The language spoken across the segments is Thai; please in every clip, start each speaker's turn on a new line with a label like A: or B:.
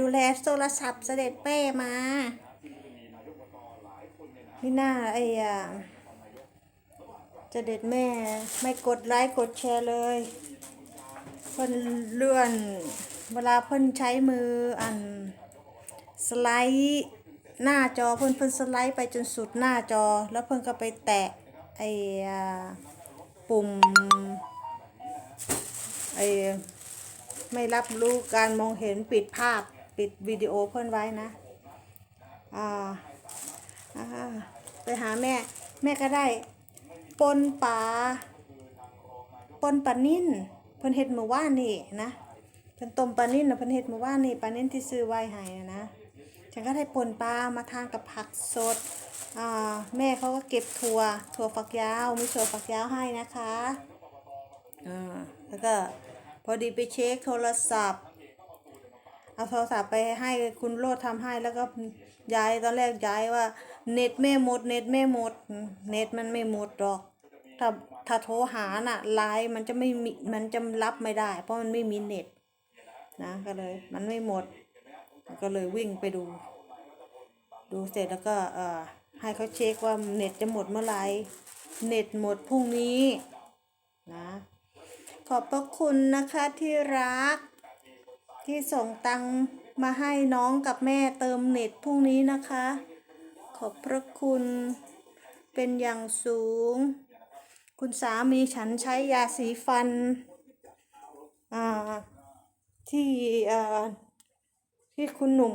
A: ดูแลโทรศัพท์เสด็จเป้มา นี่หน้าไอ้อะเสด็จแม่ไม่กดไลค์กดแชร์เลย เพิ่นเลื่อน เวลาเพิ่นใช้มืออันสไลด์หน้าจอเพิ่นเพิ่นสไลด์ไปจนสุดหน้าจอ แล้วเพิ่นก็ไปแตะไอ้ปุ่มไอ้ไม่รับรู้การมองเห็นปิดภาพ ปิดวิดีโอเพิ่นไว้นะอ่าอ่าไปหาแม่ แม่ก็ได้ ปนปลาปนปลานิ่นเพิ่นเฮ็ดเมื่อวานนี่นะเพิ่นต้มปลานิ่นนะเพิ่นเฮ็ดเมื่อวานนี่ปลานิ่นที่ซื้อไว้ให้นะฉันก็ได้ปนปลามาทานกับผักสดอ่าแม่เขาก็เก็บถั่วถั่วฝักยาวมีถั่วฝักยาวให้นะคะอ่าแล้วก็พอดีไปเช็คโทรศัพท์ เอาโทรศัพท์ไปให้คุณโลดทำให้แล้วก็ย้ายตอนแรกย้ายว่า เน็ตไม่หมด เน็ตไม่หมด เน็ตมันไม่หมดหรอก ถ้าถ้าโทรหาน่ะไลน์มันจะไม่มีมันจะรับไม่ได้ เพราะมันไม่มีเน็ตนะก็เลย มันไม่หมด ก็เลยวิ่งไปดู ดูเสร็จแล้วก็เอ่อให้เขาเช็คว่าเน็ตจะหมดเมื่อไหร่เน็ตหมดพรุ่งนี้นะขอบพระคุณนะคะที่รัก ที่ส่งตังมาให้น้องกับแม่เติมเน็ตพรุ่งนี้นะคะ ขอบพระคุณเป็นอย่างสูง คุณสามีฉันใช้ยาสีฟันอ่าที่อ่อที่คุณหนุ่ม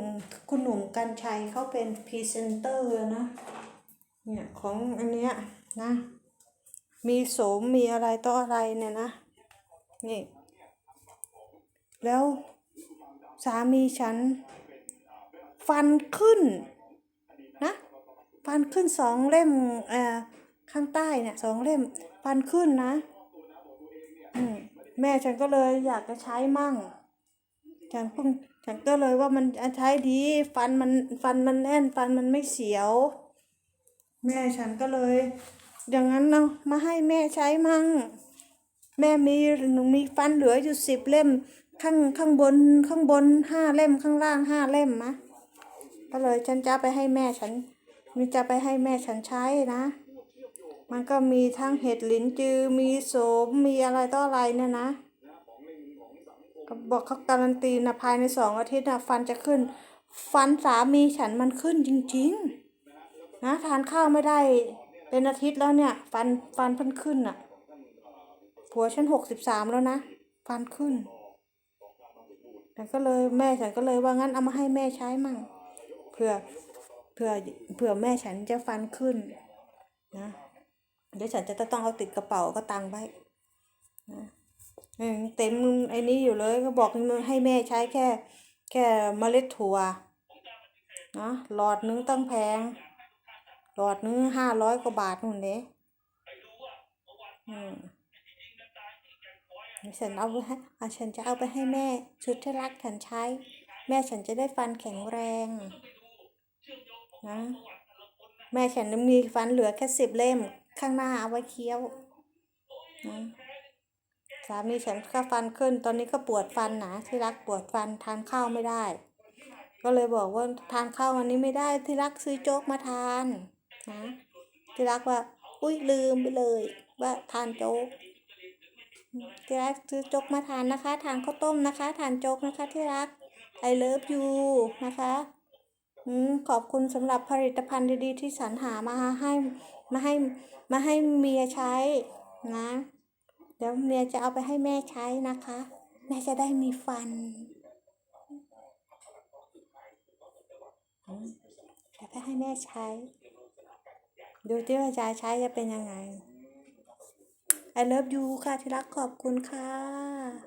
A: คุณหนุ่มกัญชัยเขาเป็นพรีเซนเตอร์นะเนี่ยของอันเนี้ยนะ มีโสมมีอะไรต่ออะไรเนี่ยนะ นี่ แล้ว สามีฉัน ฟันขึ้นนะฟันขึ้นสองเล่มเอ่อข้างใต้เนี่ยสองเล่มฟันขึ้นนะมแม่ฉันก็เลยอยากจะใช้มั่ง ฉันเพิ่งฉันก็เลยว่ามันใช้ดีฟันมันฟันมันแน่นฟันมันไม่เสียว แม่ฉันก็เลย อย่างนั้นเนาะมาให้แม่ใช้มั่ง แม่มีหนูมีฟันเหลืออยู่สิบเล่ม ข้างข้างบนข้างบนห้าเล่มข้างล่างห้าเล่มมะก็เลยฉันจะไปให้แม่ฉันมีจะไปให้แม่ฉันใช้นะ มันก็มีทั้งเห็ดหลินจือมีโสมมีอะไรต่ออะไรเนี่ยนะเขาบอกเขาการันตีนะภายในสองอาทิตย์นะฟันจะขึ้น ฟันสามีฉันมันขึ้นจริง ๆ นะทานข้าวไม่ได้เป็นอาทิตย์แล้วเนี่ย ฟันฟันเพิ่นขึ้นอะผัวฉันหกสิบสามแล้วนะ ฟันขึ้น ฉันก็เลยแม่ฉันก็เลยว่างั้นเอามาให้แม่ใช้มั่งเผื่อเผื่อเผื่อแม่ฉันจะฟันขึ้นนะเดี๋ยวฉันจะต้องเอาติดกระเป๋าก็ตังไว้นะเออเต็มไอ้นี้อยู่เลยก็บอกให้แม่ใช้แค่ แค่เมล็ดถั่วนะหลอดนึงตั้งแพง หลอดนึงห้าร้อยกว่าบาทนู่นเด้อืม ฉันเอาไปให้ฉันจะเอาไปให้แม่ ชุดที่รักฉันใช้ แม่ฉันจะได้ฟันแข็งแรงนะแม่ฉันมีฟันเหลือแค่สิบเล่ม ข้างหน้าเอาไว้เคี้ยวนะสามีฉันก็ฟันขึ้น ตอนนี้ก็ปวดฟันนะที่รักปวดฟันทานข้าวไม่ได้ ก็เลยบอกว่าทานข้าววันนี้ไม่ได้ที่รักซื้อโจ๊กมาทานนะที่รักว่า อุ้ยลืมไปเลย ว่าทานโจ๊ก ที่รักซื้อโจ๊กมาทานนะคะ ทานข้าวต้มนะคะ ทานโจ๊กนะคะ ที่รัก I love you นะคะอืมขอบคุณสำหรับผลิตภัณฑ์ดีๆ ที่สรรหามาให้มาให้มาให้เมียใช้นะ เดี๋ยวเมียจะเอาไปให้แม่ใช้นะคะ แม่จะได้มีฟันอืมเดี๋ยวไปให้แม่ใช้ ดูที่ว่าจะใช้จะเป็นยังไง I love you ค่ะที่รักขอบคุณค่ะ